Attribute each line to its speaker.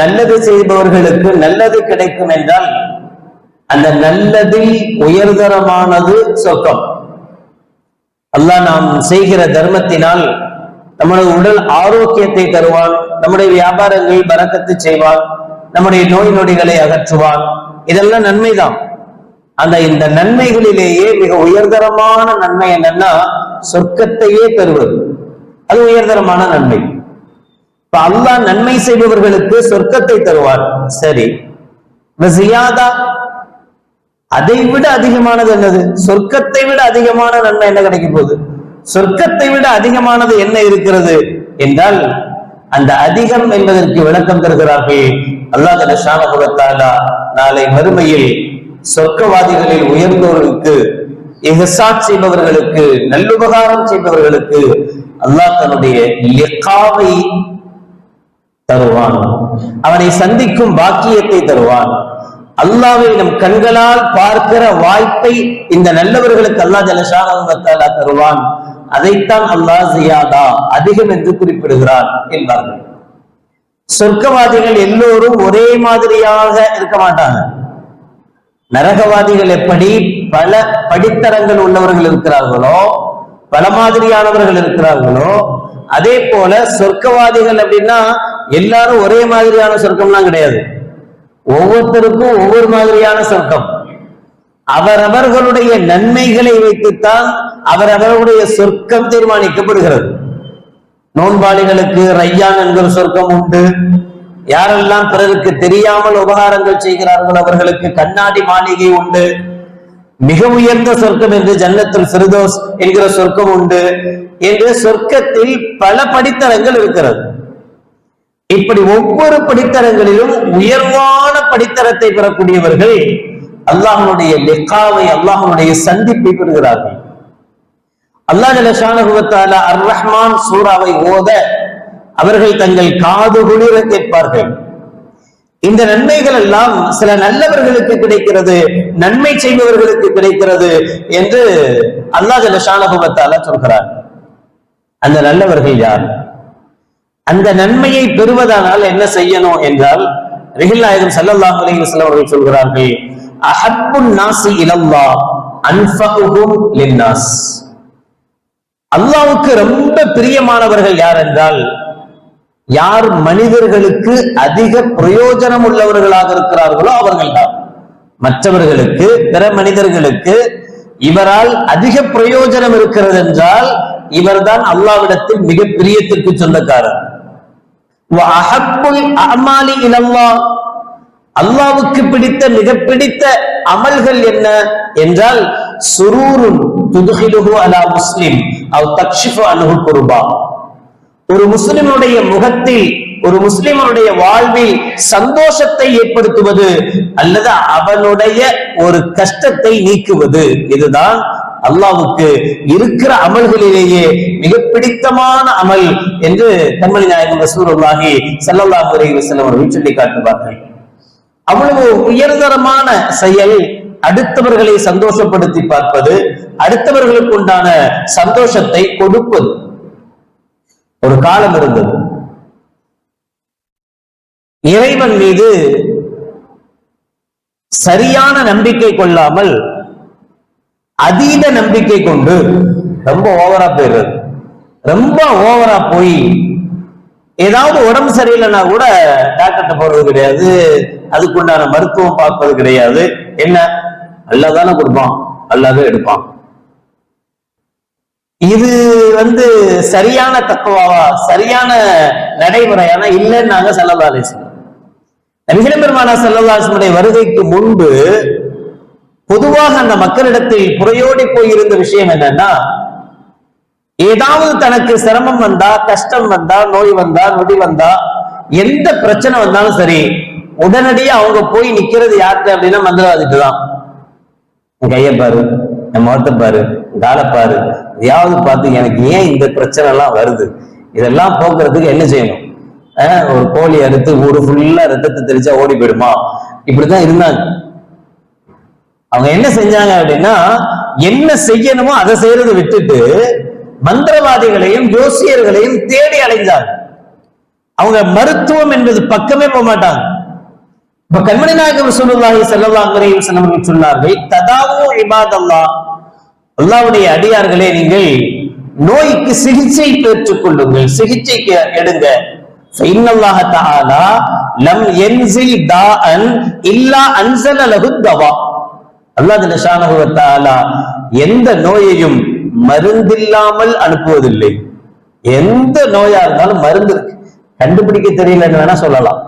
Speaker 1: நல்லது செய்பவர்களுக்கு நல்லது கிடைக்கும் என்றால் அந்த நல்லதில் உயர்தரமானது சொர்க்கம். அல்லாஹ் நாம் செய்கிற தர்மத்தினால் நம்முடைய உடல் ஆரோக்கியத்தை தருவான் நம்முடைய வியாபாரங்கள் பறக்கத்து செய்வான் நம்முடைய நோய் நொடிகளை அகற்றுவான். இதெல்லாம் நன்மைதான். அந்த இந்த நன்மைகளிலேயே மிக உயர்தரமான நன்மை என்னன்னா சொர்க்கத்தையே தருவது. அது உயர்தரமான நன்மை. இப்ப அல்லாஹ் நன்மை செய்பவர்களுக்கு சொர்க்கத்தை தருவார். சரி. ஜியாதா அதை விட அதிகமானது என்னது? சொர்க்கத்தை விட அதிகமான நன்மை என்ன கிடைக்க போகுது? சொர்க்கத்தை விட அதிகமானது என்ன இருக்கிறது என்றால் அந்த அதிகம் என்பதற்கு விளக்கம் தருகிறார்கள். அல்லாஹ் ஷானபுரத்தாலா நாளை மறுமையில் சொர்க்கவாதிகளில் உயர்ந்தோர்களுக்கு எஹசாத் செய்பவர்களுக்கு நல்லுபகாரம் செய்பவர்களுக்கு அல்லாஹ் தன்னுடைய தருவான். அவனை சந்திக்கும் பாக்கியத்தை தருவான். அல்லாவை நம் கண்களால் பார்க்கிற வாய்ப்பை இந்த நல்லவர்களுக்கு அல்லாஹ் ஜலஷானா தருவான். அதைத்தான் அல்லாஹ் ஜியாதா அதிகம் என்று குறிப்பிடுகிறார் என்பார்கள். சொர்க்கவாதிகள் எல்லோரும் ஒரே மாதிரியாக இருக்க மாட்டாங்க. நரகவாதிகள் எப்படி பல படித்தரங்கள் உள்ளவர்கள் இருக்கிறார்களோ பல மாதிரியானவர்கள் இருக்கிறார்களோ அதே போல சொர்க்கவாதிகள் அப்படின்னா எல்லாரும் ஒரே மாதிரியான சொர்க்கம்லாம் கிடையாது. ஒவ்வொருத்தருக்கும் ஒவ்வொரு மாதிரியான சொர்க்கம். அவரவர்களுடைய நன்மைகளை வைத்துத்தான் அவரவர்களுடைய சொர்க்கம் தீர்மானிக்கப்படுகிறது. நோன்பாளிகளுக்கு ரையான் என்கிற சொர்க்கம் உண்டு. யாரெல்லாம் பிறருக்கு தெரியாமல் உபகாரங்கள் செய்கிறார்கள் அவர்களுக்கு கண்ணாடி மாளிகை உண்டு. மிக உயர்ந்த சொர்க்கம் என்று ஜன்னத்தில் சிறுதோஸ் என்கிற சொர்க்கம் உண்டு. என்று சொர்க்கத்தில் பல படித்தளங்கள் இருக்கிறது. இப்படி ஒவ்வொரு படித்தரங்களிலும் உயர்வான படித்தரத்தை பெறக்கூடியவர்கள் அல்லாஹனுடைய லெக்காவை அல்லாஹனுடைய சந்திப்பை பெறுகிறார்கள். அல்லாஹ் ஜலஷானுவத்தால அர் ரஹ்மான் சூறாவை ஓத அவர்கள் தங்கள் காது குளிர கேட்பார்கள். இந்த நன்மைகள் எல்லாம் சில நல்லவர்களுக்கு கிடைக்கிறது நன்மை செய்பவர்களுக்கு கிடைக்கிறது என்று அல்லாஹ் ஜலஷானுவத்தால சொல்கிறார். அந்த நல்லவர்கள் யார்? அந்த நன்மையை பெறுவதானால் என்ன செய்யணும் என்றால் ரிஹில்லாயுதம் சல்லல்லாஹு அலைஹி வஸல்லம் அவர்கள் சொல்கிறார்கள் அஹப்புன் நாசி இலல்லா அன்ஃபகுஹும் லின்னாஸ். அல்லாவுக்கு ரொம்ப பிரியமானவர்கள் யார் என்றால் யார் மனிதர்களுக்கு அதிக பிரயோஜனம் உள்ளவர்களாக இருக்கிறார்களோ அவர்கள் தான். மற்றவர்களுக்கு பிற மனிதர்களுக்கு இவரால் அதிக பிரயோஜனம் இருக்கிறது என்றால் இவர்தான் அல்லாவிடத்தில் மிக பிரியத்திற்கு சொந்தக்காரர். அமாலி இலல்லா அல்லாவுக்கு பிடித்த மிக பிடித்த அமல்கள் என்ன? என்றால் துதுகிலுகு அலா முஸ்லிம் அவ் தக்ஷிஃபு அனுகு குருபா. ஒரு முஸ்லிமுடைய முகத்தில் ஒரு முஸ்லிமனுடைய வாழ்வில் சந்தோஷத்தை ஏற்படுத்துவது அல்லது அவனுடைய ஒரு கஷ்டத்தை நீக்குவது. இதுதான் அல்லாவுக்கு இருக்கிற அமல்களிலேயே மிக பிடித்தமான அமல் என்று கண்மணி நாயகம் ரசூலுல்லாஹி ஸல்லல்லாஹு அலைஹி வஸல்லம் அவர்கள் சொல்லி காட்டுவார்கள். அவ்வளவு உயர்தரமான செயல் அடுத்தவர்களை சந்தோஷப்படுத்தி பார்ப்பது அடுத்தவர்களுக்கு உண்டான சந்தோஷத்தை கொடுப்பது. ஒரு காலம் இருந்தது. இறைவன் மீது சரியான நம்பிக்கை கொள்ளாமல் அதீத நம்பிக்கை கொண்டு ரொம்ப ஓவரா போயிடுறது. ரொம்ப ஓவரா போய் ஏதாவது உடம்பு சரியில்லைன்னா கூட டாக்டர்கிட்ட போறது கிடையாது. அதுக்குண்டான மருத்துவம் பார்ப்பது கிடையாது. என்ன? அல்லாதானே கொடுப்பான். அல்லாத எடுப்பான். இது வந்து சரியான தக்குவாவா? சரியான நடைமுறையான இல்லைன்னு நாங்க சல்லல்லா அலிஸ்லாம் நபிகள் பெருமானா செல்லதாசனுடைய வருகைக்கு முன்பு பொதுவாக அந்த மக்களிடத்தில் புறையோடி போயிருந்த விஷயம் என்னன்னா ஏதாவது தனக்கு சிரமம் வந்தா கஷ்டம் வந்தா நோய் வந்தா நொடி வந்தா எந்த பிரச்சனை வந்தாலும் சரி உடனடியே அவங்க போய் நிக்கிறது யார்கிட்ட அப்படின்னா மந்திரவாதிட்டு தான். கைய பாரு என் முகத்தை பாரு காலை பாரு எதையாவது பார்த்து எனக்கு ஏன் இந்த பிரச்சனை எல்லாம் வருது? இதெல்லாம் போக்குறதுக்கு என்ன செய்யணும்? ஒரு கோழி அறுத்து ஊரு ஃபுல்லா ரத்தத்தை தெரிச்சா ஓடி போயிடுமா? இப்படிதான் இருந்தாங்க. அவங்க என்ன செஞ்சாங்க அப்படின்னா என்ன செய்யணுமோ அதை செய்யறதை விட்டுட்டு மந்திரவாதிகளையும் ஜோசியர்களையும் தேடி அலைந்தாங்க. அவங்க மருத்துவம் என்பது பக்கமே போக மாட்டாங்க. இப்ப கண்மணி நாயகம் ரசூலுல்லாஹி ஸல்லல்லாஹு செல்லவர்கள் சொன்னார்கள் ததாவோ இபாதல்லா. அல்லாவுடைய அடியார்களே நீங்கள் நோய்க்கு சிகிச்சை பெற்றுக் கொள்ளுங்கள் சிகிச்சைக்கு எடுங்க. ஃபைன்னல்லாஹ தாலா லம் தா அன் இல்லா அன்சல் அலகு தவா. அல்லாஹ் ஜல்லஷானஹு எந்த நோயையும் மருந்தில்லாமல் அனுப்புவதில்லை. எந்த நோயா இருந்தாலும் மருந்து இருக்கு. கண்டுபிடிக்க தெரியலன்னு வேணா சொல்லலாம்.